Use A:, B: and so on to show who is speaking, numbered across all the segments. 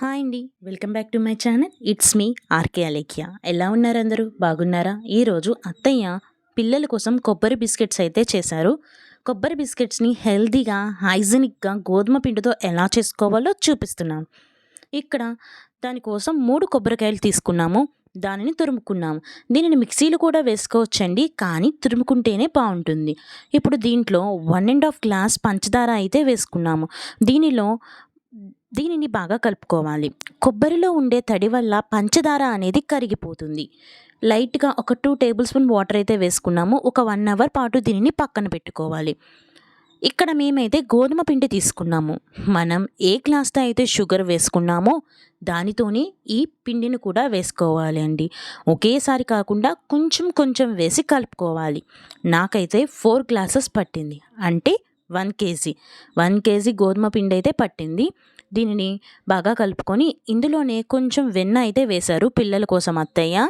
A: Hi అండి. Welcome back to my channel. It's me R K. Alekhya ఉన్నారు అందరూ? బాగున్నారా? ఈరోజు అత్తయ్య పిల్లల కోసం కొబ్బరి బిస్కెట్స్ అయితే చేశారు. కొబ్బరి బిస్కెట్స్ని హెల్తీగా హైజీనిక్గా గోధుమ పిండితో ఎలా చేసుకోవాలో చూపిస్తున్నాను ఇక్కడ దానికోసం మూడు కొబ్బరికాయలు తీసుకున్నాము. దానిని తురుముకున్నాము దీనిని మిక్సీలు కూడా వేసుకోవచ్చండి కానీ తురుముకుంటేనే బాగుంటుంది. ఇప్పుడు దీంట్లో వన్ అండ్ హాఫ్ గ్లాస్ పంచదార అయితే వేసుకున్నాము. దీనిలో దీనిని బాగా కలుపుకోవాలి. కొబ్బరిలో ఉండే తడి వల్ల పంచదార అనేది కరిగిపోతుంది. లైట్గా ఒక టూ టేబుల్ స్పూన్ వాటర్ అయితే వేసుకున్నాము. ఒక వన్ అవర్ పాటు దీనిని పక్కన పెట్టుకోవాలి. ఇక్కడ మేమైతే గోధుమ పిండి తీసుకున్నాము. మనం ఏ గ్లాస్తో అయితే షుగర్ వేసుకున్నామో దానితోనే ఈ పిండిని కూడా వేసుకోవాలి అండి. ఒకేసారి కాకుండా కొంచెం కొంచెం వేసి కలుపుకోవాలి. నాకైతే ఫోర్ గ్లాసెస్ పట్టింది. అంటే వన్ కేజీ. వన్ కేజీ గోధుమ పిండి అయితే పట్టింది. దీనిని బాగా కలుపుకొని ఇందులోనే కొంచెం వెన్న అయితే వేశారు పిల్లల కోసం అత్తయ్య.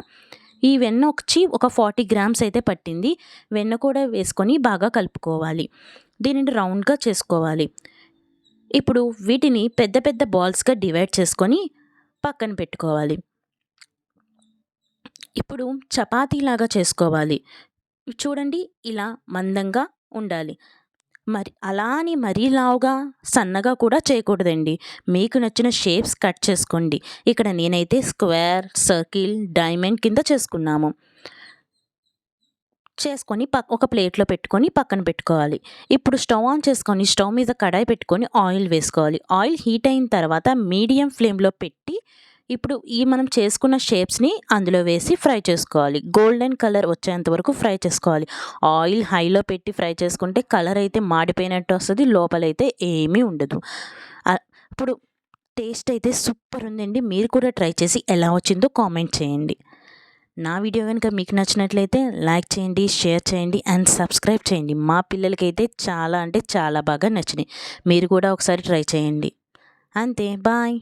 A: ఈ వెన్న వచ్చి ఒక ఫార్టీ గ్రామ్స్ అయితే పట్టింది. వెన్న కూడా వేసుకొని బాగా కలుపుకోవాలి. దీనిని రౌండ్గా చేసుకోవాలి. ఇప్పుడు వీటిని పెద్ద పెద్ద బాల్స్గా డివైడ్ చేసుకొని పక్కన పెట్టుకోవాలి. ఇప్పుడు చపాతీలాగా చేసుకోవాలి. చూడండి ఇలా మందంగా ఉండాలి. మరి అలా అని మరీ లావుగా సన్నగా కూడా చేయకూడదండి. మీకు నచ్చిన షేప్స్ కట్ చేసుకోండి. ఇక్కడ నేనైతే స్క్వేర్ సర్కిల్ డైమండ్ కింద చేసుకున్నాము. చేసుకొని పక్ ఒక ప్లేట్లో పెట్టుకొని పక్కన పెట్టుకోవాలి. ఇప్పుడు స్టవ్ ఆన్ చేసుకొని స్టవ్ మీద కడాయి పెట్టుకొని ఆయిల్ వేసుకోవాలి. ఆయిల్ హీట్ అయిన తర్వాత మీడియం ఫ్లేమ్లో పెట్టి ఇప్పుడు ఈ మనం చేసుకున్న షేప్స్ని అందులో వేసి ఫ్రై చేసుకోవాలి. గోల్డెన్ కలర్ వచ్చేంత వరకు ఫ్రై చేసుకోవాలి. ఆయిల్ హైలో పెట్టి ఫ్రై చేసుకుంటే కలర్ అయితే మాడిపోయినట్టు వస్తుంది లోపలైతే ఏమీ ఉండదు. ఇప్పుడు టేస్ట్ అయితే సూపర్ ఉందండి. మీరు కూడా ట్రై చేసి ఎలా వచ్చిందో కామెంట్ చేయండి. నా వీడియో కనుక మీకు నచ్చినట్లయితే లైక్ చేయండి షేర్ చేయండి అండ్ సబ్స్క్రైబ్ చేయండి. మా పిల్లలకైతే చాలా అంటే చాలా బాగా నచ్చినాయి. మీరు కూడా ఒకసారి ట్రై చేయండి. అంతే బాయ్